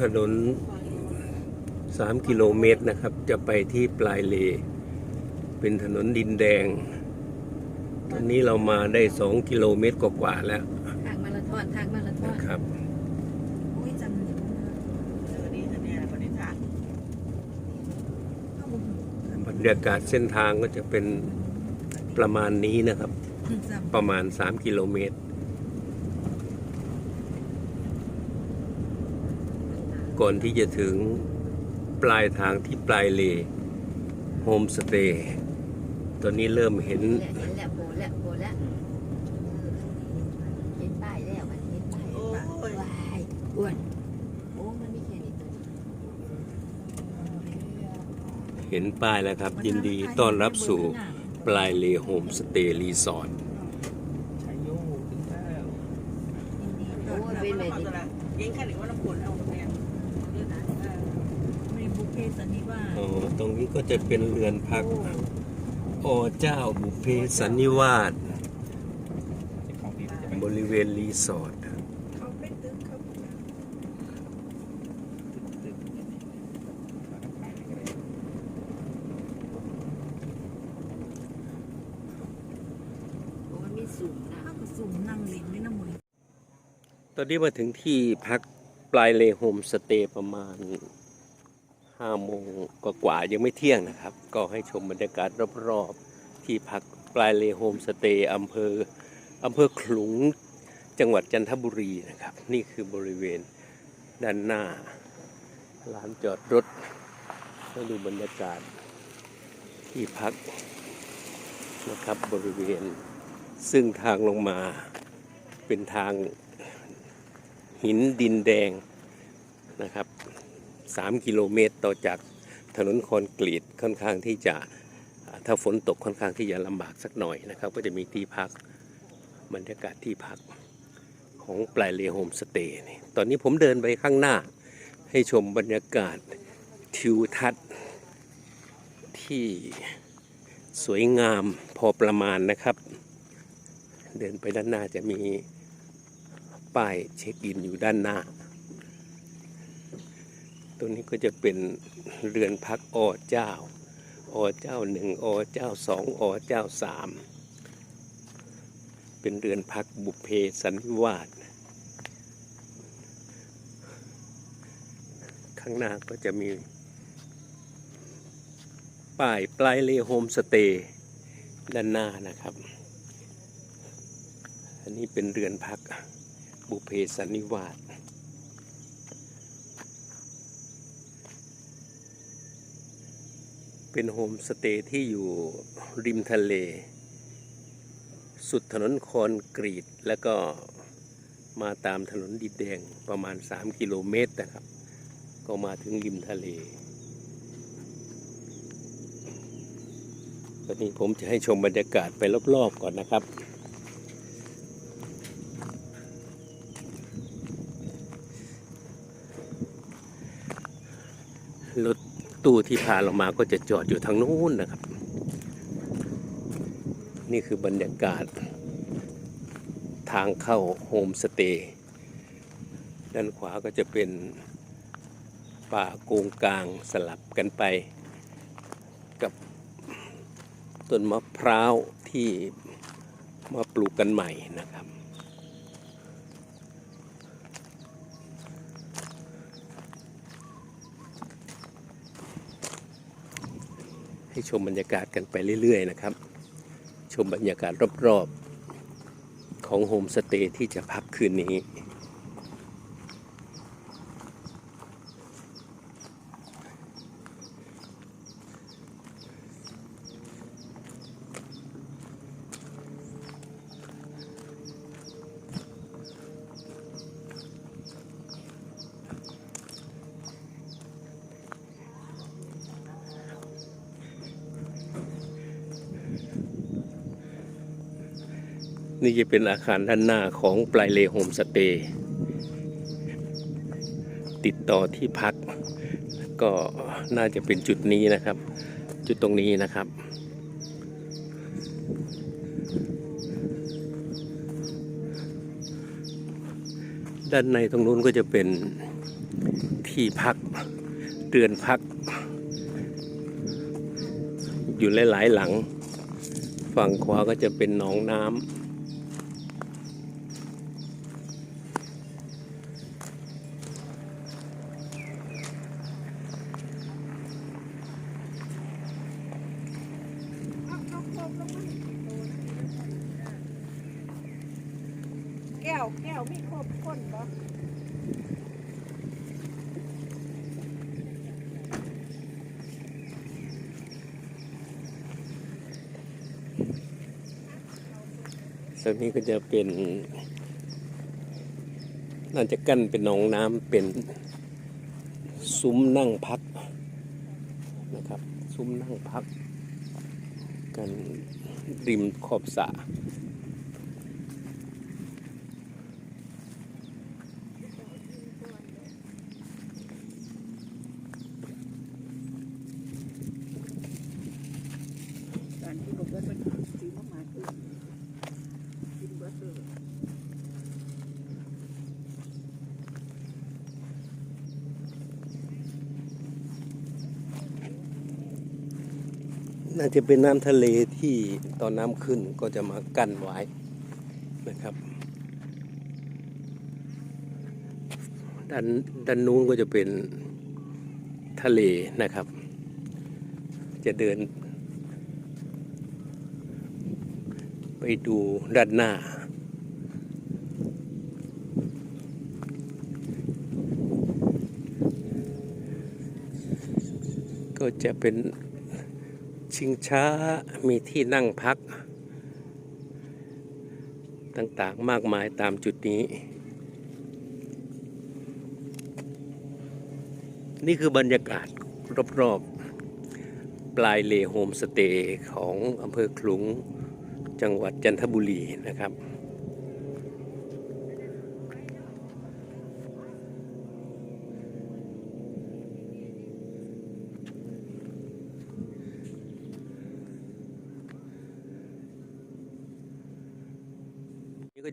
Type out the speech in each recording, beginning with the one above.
ถนนสามกิโลเมตรนะครับ จะไปที่ปลายเล เป็นถนนดินแดง ตอนนี้เรามาได้สองกิโลเมตรกว่าๆแล้ว ทางมาราธอนทางมาราธอนนะครับ อุ้ยจำอยู่เจอดีแต่เนี่ยบริษัทเข้าบุกบรรยากาศเส้นทางก็จะเป็นประมาณนี้นะครับ จำประมาณ 3 กิโลเมตร ก่อนที่จะถึงปลายทางที่ปลายเลโฮมสเตย์ตอนนี้เริ่มเห็นเห็นแล้วโบแล้วโบแล้วเห็นป้ายแล้วมันเห็นป้ายโอ้ยว้ายอ้วนโอ้มันไม่แค่นี้ตัวเห็นป้ายแล้วครับ ยินดีต้อนรับสู่ปลายเลโฮมสเตย์รีสอร์ท ใช้โยถึงแล้ว โอ้ยเป็นแบบนี้ ยิงแค่หนึ่งว่าน้ำฝนเอาเนี่ยเยอะนะเออ มีบุฟเฟ่สันนิวาส อ๋อตรงนี้ ก็จะเป็นเรือนพักอเจ้าบุพเพสันนิวาสบริเวณรีสอร์ทเขาเป็นตึกเขาโอ้มันมีสูงนะเขาก็สูงนั่งเล่นด้วยน้ำมือตอนนี้มาถึงที่พักปลายเลโฮมสเตย์ประมาณ ห้าโมงกว่าๆยังไม่เที่ยงนะครับ ก็ให้ชมบรรยากาศรอบๆ ที่พักปลายเลโฮมสเตย์อำเภออำเภอขลุงจังหวัดจันทบุรีนะครับ นี่คือบริเวณด้านหน้าลานจอดรถให้ดูบรรยากาศที่พักนะครับบริเวณ ซึ่งทางลงมาเป็นทางหินดินแดงนะครับ 3 กิโลเมตร ต่อจากถนนคอนกรีตค่อนข้างที่จะถ้าฝนตกค่อนข้างที่จะลำบากสักหน่อยนะครับ ก็จะมีที่พักบรรยากาศที่พักของปลายเลโฮมสเตย์นี่ตอนนี้ผมเดินไปข้างหน้า ให้ชมบรรยากาศทิวทัศน์ที่สวยงามพอประมาณนะครับ เดินไปด้านหน้าจะมีป้ายเช็คอินอยู่ด้านหน้า ตรงนี้ก็จะเป็นเรือนพักอเจ้าอเจ้าหนึ่งอเจ้าสองอเจ้าสามเป็นเรือนพักบุพเพสันนิวาสข้างหน้าก็จะมี ป้ายปลายเลโฮมสเตย์ด้านหน้านะครับ อันนี้เป็นเรือนพักบุพเพสันนิวาส เป็นโฮมสเตย์ที่อยู่ริมทะเล สุดถนนคอนกรีตแล้วก็มาตามถนนดินแดงประมาณ 3 กิโลเมตรนะครับ ก็มาถึงริมทะเลวันนี้ผมจะให้ชมบรรยากาศไปรอบๆก่อนนะครับ รถ ตู้ที่พาเรามาก็จะจอดอยู่ทางนู้นนะครับ นี่คือบรรยากาศ ทางเข้าโฮมสเตย์ด้านขวาก็จะเป็นป่าโกงกลางสลับกันไป กับต้นมะพร้าวที่มาปลูกกันใหม่นะครับ ให้ชมบรรยากาศกันไปเรื่อย ๆ นะครับ ชมบรรยากาศรอบ ๆ ของโฮมสเตย์ที่จะพักคืนนี้ นี่จะเป็นอาคารด้านหน้าของปลายเลโฮมสเตย์ติดต่อที่พัก ก็น่าจะเป็นจุดนี้นะครับ จุดตรงนี้นะครับ ด้านในตรงนู้นก็จะเป็นที่พักเรือนพัก อยู่หลาย ๆ หลัง ฝั่งขวาก็จะเป็นหนองน้ำ แก้วแก้วมีครบคนบ่ส่วนนี้ก็จะเป็น น่าจะกั้นเป็นหนองน้ำเป็นซุ้มนั่งพักนะครับ ซุ้มนั่งพัก กันริมขอบสระ การที่บอกว่าเป็นซื้อมาหมาคือกินเบิดเลย น่าจะเป็นน้ำทะเลที่ตอนน้ำขึ้นก็จะมากั้นไว้นะครับ ด้านด้านนู้นก็จะเป็นทะเลนะครับ จะเดิน ไปดูด้านหน้าก็จะเป็น ชิงช้ามีที่นั่งพัก ต่างๆมากมายตามจุดนี้ นี่คือบรรยากาศรอบๆ ปลายเลโฮมสเตย์ของอำเภอคลุงจังหวัดจันทบุรีนะครับ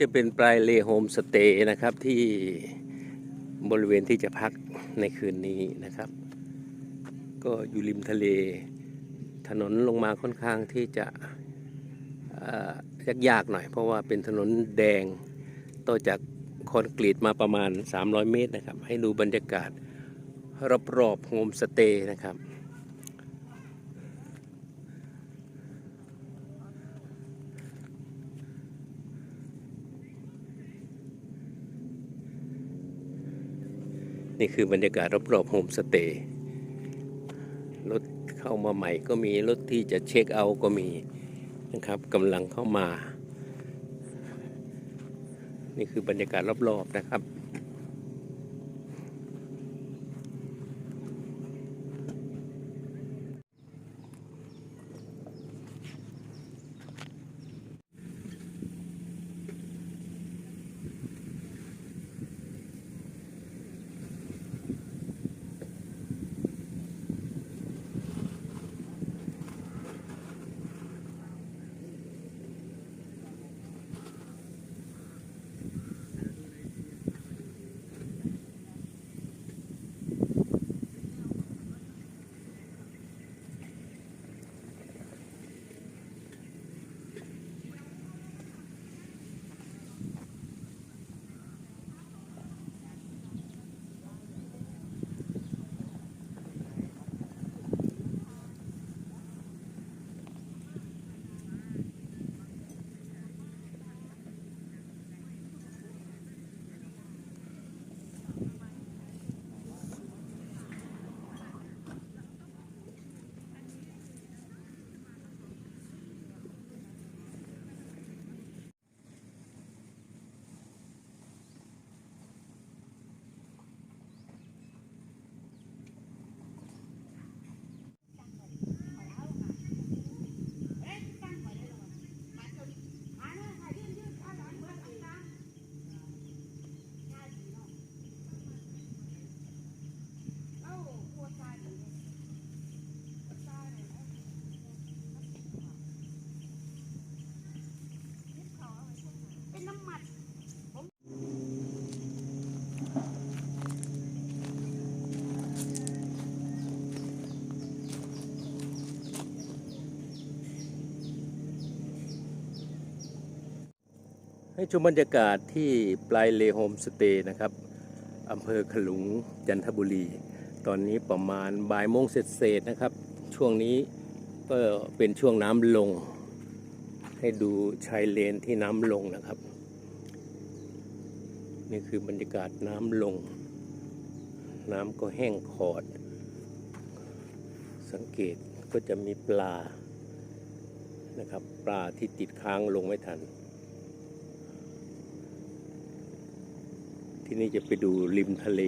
จะเป็นปลายเลโฮมสเตย์นะครับที่บริเวณที่จะพักในคืนนี้นะครับ ก็อยู่ริมทะเล ถนนลงมาค่อนข้างที่จะยากๆหน่อย เพราะว่าเป็นถนนแดงต่อจากคอนกรีตมาประมาณ 300 เมตรนะครับ ให้ดูบรรยากาศรอบๆโฮมสเตย์นะครับ นี่คือบรรยากาศรอบๆโฮมสเตย์รถเข้ามาใหม่ก็มีรถที่จะเช็คเอาท์ก็มีนะครับกำลังเข้ามา นี่คือบรรยากาศรอบๆนะครับ ให้ชมบรรยากาศที่ปลายเลโฮมสเตย์นะครับอำเภอขลุงจันทบุรี ตอนนี้ประมาณบ่ายโมงเศษนะครับ ช่วงนี้ก็เป็นช่วงน้ำลง ให้ดูชายเลนที่น้ำลงนะครับ นี่คือบรรยากาศน้ำลง น้ำก็แห้งขอด สังเกตก็จะมีปลานะครับ ปลาที่ติดค้างลงไม่ทัน ที่นี่จะไปดูริมทะเล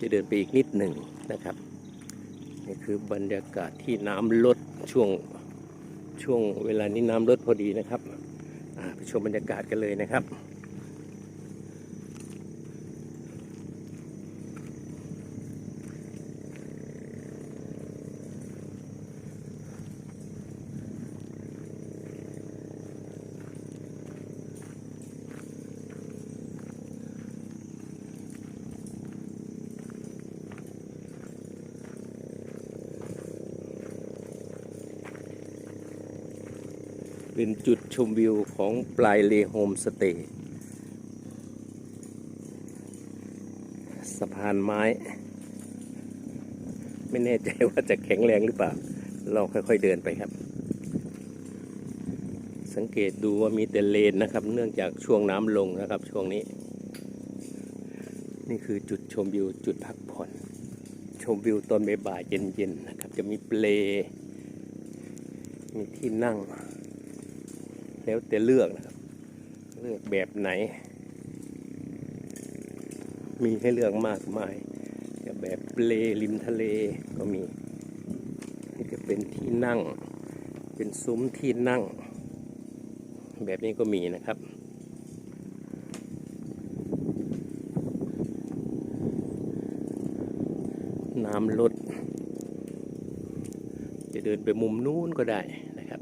จะเดินไปอีกนิดหนึ่งนะครับนี่คือบรรยากาศที่น้ำลดช่วงช่วงเวลานี้น้ำลดพอดีนะครับไปชมบรรยากาศกันเลยนะครับ เป็นจุดชมวิวของปลายเลโฮมสเตย์สะพานไม้ ไม่แน่ใจว่าจะแข็งแรงหรือเปล่า เราค่อยๆเดินไปครับ สังเกตดูว่ามีแต่เลนนะครับ เนื่องจากช่วงน้ำลงนะครับช่วงนี้ นี่คือจุดชมวิวจุดพักผ่อน ชมวิวตอนบ่ายๆเย็นๆนะครับ จะมีเปลมีที่นั่ง แล้วแต่เลือกนะครับ เลือกแบบไหน มีให้เลือกมากมายแบบเปลริมทะเลก็มีนี่จะเป็นที่นั่ง เป็นซุ้มที่นั่ง แบบนี้ก็มีนะครับน้ำลดจะเดินไปมุมนู้นก็ได้นะครับ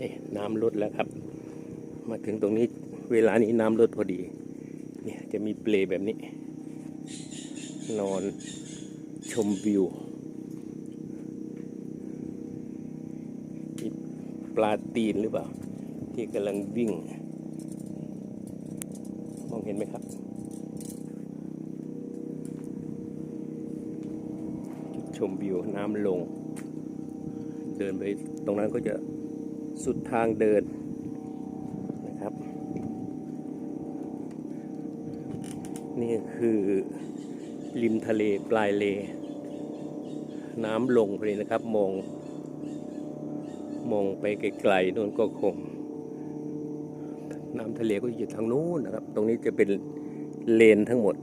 นี่น้ำลดแล้วครับ มาถึงตรงนี้เวลานี้น้ำลดพอดี เนี่ยจะมีเปลแบบนี้ นอนชมวิวปลาตีนหรือเปล่า ที่กำลังวิ่ง มองเห็นไหมครับ ชมวิวน้ำลง เดินไปตรงนั้นก็จะ สุดทางเดินนะครับ นี่คือริมทะเลปลายเล น้ำลงพอดีนะครับ มอง มองไปไกลๆนู่นก็คง น้ำทะเลก็อยู่ทางนู้นนะครับ ตรงนี้จะเป็นเลนทั้งหมด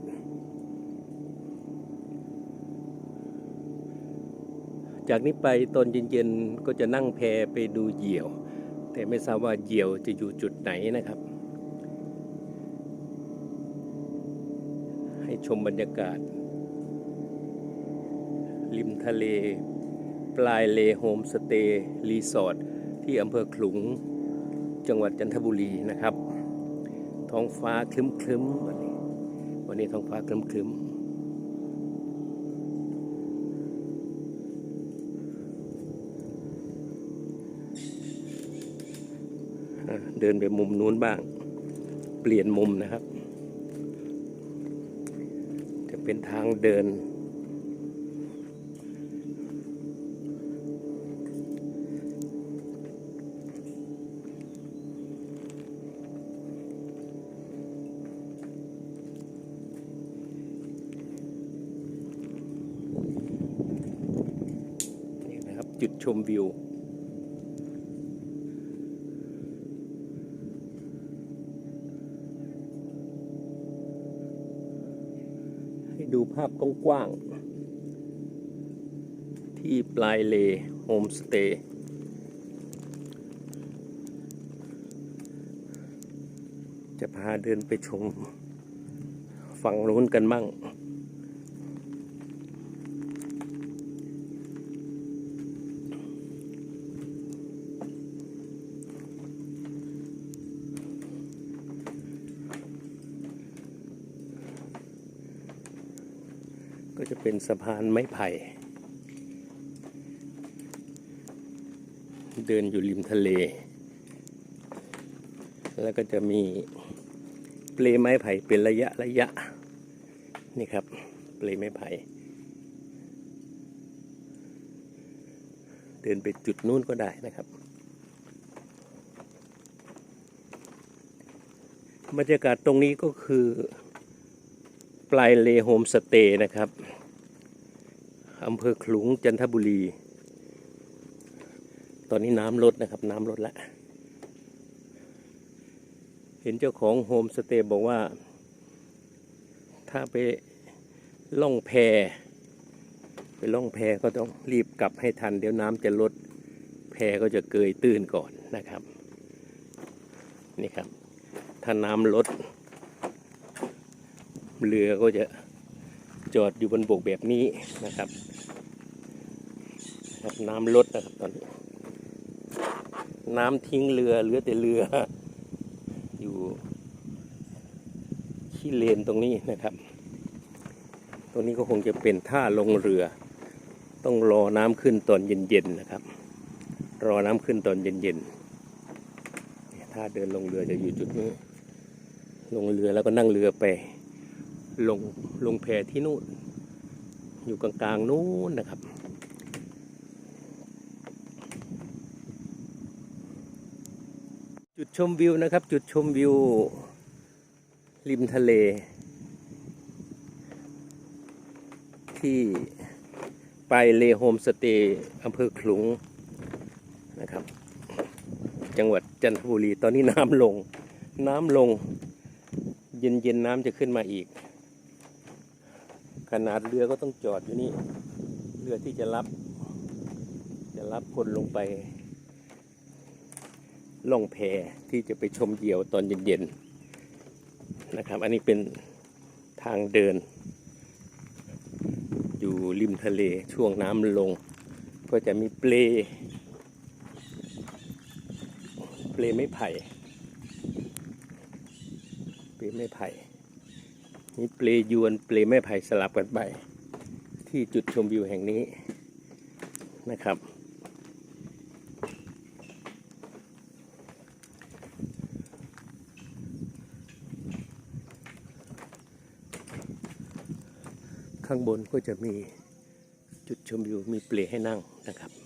จากนี้ไปตอนเย็นๆก็จะนั่งแพไปดูเหยี่ยว แต่ไม่ทราบว่าเหยี่ยวจะอยู่จุดไหนนะครับ ให้ชมบรรยากาศ ริมทะเล ปลายเลโฮมสเตย์รีสอร์ทที่อำเภอขลุงจังหวัดจันทบุรีนะครับ ท้องฟ้าคลึ้มๆวันนี้วันนี้ท้องฟ้าคลึ้มๆ เดินไปมุมนู้นบ้าง เปลี่ยนมุมนะครับ จะเป็นทางเดิน นี่นะครับ จุดชมวิว ให้ดู ภาพกว้างๆที่ปลายเลโฮมสเตย์จะพาเดินไปชมฝั่งนู้นกันมั่ง ก็จะเป็นสะพานไม้ไผ่ เดินอยู่ริมทะเล แล้วก็จะมีเปลไม้ไผ่เป็นระยะระยะ นี่ครับ เปลไม้ไผ่ เดินไปจุดนู้นก็ได้นะครับบรรยากาศตรงนี้ก็คือปลายเลโฮมสเตย์นะครับ อำเภอขลุงจันทบุรี ตอนนี้น้ำลดนะครับ น้ำลดแล้วเห็นเจ้าของโฮมสเตย์บอกว่า ถ้าไปล่องแพ ไปล่องแพก็ต้องรีบกลับให้ทัน เดี๋ยวน้ำจะลด แพก็จะเกยตื้นก่อนนะครับ นี่ครับ ถ้าน้ำลด เรือก็จะ จอดอยู่บนบกแบบนี้นะครับนะครับน้ำลดนะครับตอนนี้ น้ำทิ้งเรือเหลือแต่เรือ อยู่ที่เลนตรงนี้นะครับ ตรงนี้ก็คงจะเป็นท่าลงเรือ ต้องรอน้ำขึ้นตอนเย็นๆนะครับ รอน้ำขึ้นตอนเย็นๆท่าเดินลงเรือจะอยู่จุดนี้ ลงเรือแล้วก็นั่งเรือไป ลงลงแพที่นู่น อยู่กลางๆนู้นนะครับ จุดชมวิวนะครับ จุดชมวิว ริมทะเล ที่ไปเลโฮมสเตย์อำเภอขลุงนะครับ จังหวัดจันทบุรีตอนนี้น้ำลง น้ำลง เย็นเย็นๆน้ำจะขึ้นมาอีก ขนาดเรือก็ต้องจอดอยู่นี่ เรือที่จะรับ จะรับคนลงไป ล่องแพที่จะไปชมเหยี่ยวตอนเย็นๆนะครับ อันนี้เป็นทางเดิน อยู่ริมทะเลช่วงน้ำลง ก็จะมีเปลเปลไม้ไผ่เปลไม้ไผ่ นี่เปลยวนเปลไม้ไผ่สลับกันไป ที่จุดชมวิวแห่งนี้นะครับข้างบนก็จะมีจุดชมวิวมีเปลให้นั่งนะครับ